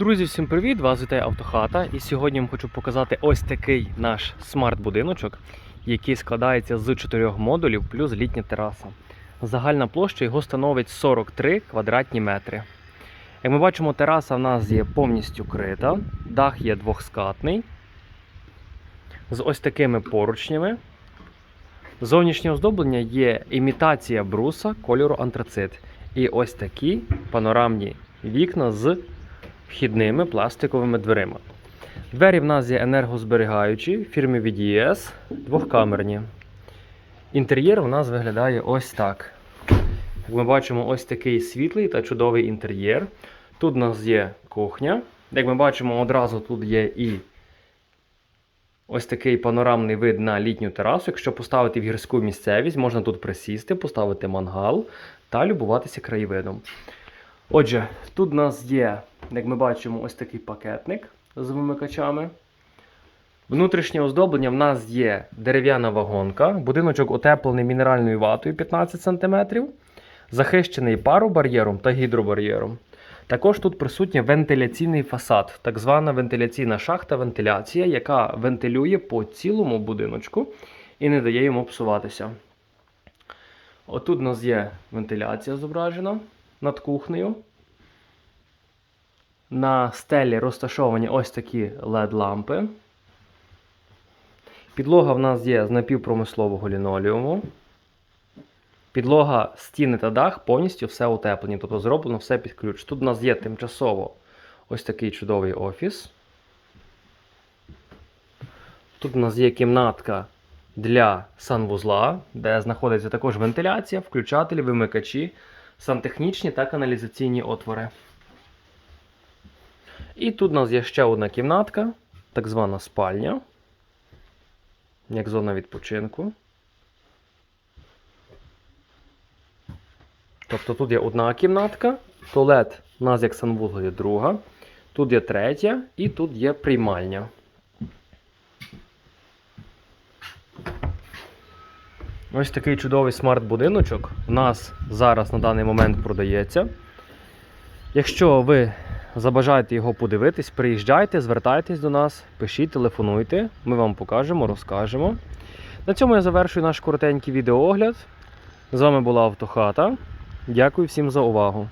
Друзі, всім привіт! Вас вітає Автохата. І сьогодні я вам хочу показати ось такий наш смарт-будиночок, який складається з чотирьох модулів плюс літня тераса. Загальна площа його становить 43 квадратні метри. Як ми бачимо, тераса в нас є повністю крита, дах є двохскатний, з ось такими поручнями. Зовнішнє оздоблення є імітація бруса кольору антрацит. І ось такі панорамні вікна з вхідними пластиковими дверима. Двері в нас є енергозберігаючі, фірми VDS, двохкамерні. Інтер'єр у нас виглядає ось так. Як ми бачимо, ось такий світлий та чудовий інтер'єр. Тут у нас є кухня. Як ми бачимо, одразу тут є і ось такий панорамний вид на літню терасу. Якщо поставити в гірську місцевість, можна тут присісти, поставити мангал та любуватися краєвидом. Отже, тут у нас є, як ми бачимо, ось такий пакетник з вимикачами. Внутрішнє оздоблення в нас є дерев'яна вагонка, будиночок утеплений мінеральною ватою 15 см, захищений паробар'єром та гідробар'єром. Також тут присутній вентиляційний фасад, так звана вентиляційна шахта вентиляція, яка вентилює по цілому будиночку і не дає йому псуватися. Отут у нас є вентиляція зображена над кухнею. На стелі розташовані ось такі LED-лампи. Підлога в нас є з напівпромислового лінолеуму. Підлога, стіни та дах повністю все утеплені, тобто зроблено все під ключ. Тут у нас є тимчасово ось такий чудовий офіс. Тут у нас є кімнатка для санвузла, де знаходиться також вентиляція, включателі, вимикачі, сантехнічні та каналізаційні отвори. І тут у нас є ще одна кімнатка, так звана спальня, як зона відпочинку. Тобто тут є одна кімнатка, туалет у нас як санвузол є друга, тут є третя і тут є приймальня. Ось такий чудовий смарт-будиночок у нас зараз на даний момент продається. Якщо ви забажаєте його подивитись, приїжджайте, звертайтесь до нас, пишіть, телефонуйте, ми вам покажемо, розкажемо. На цьому я завершую наш коротенький відеоогляд. З вами була Автохата. Дякую всім за увагу.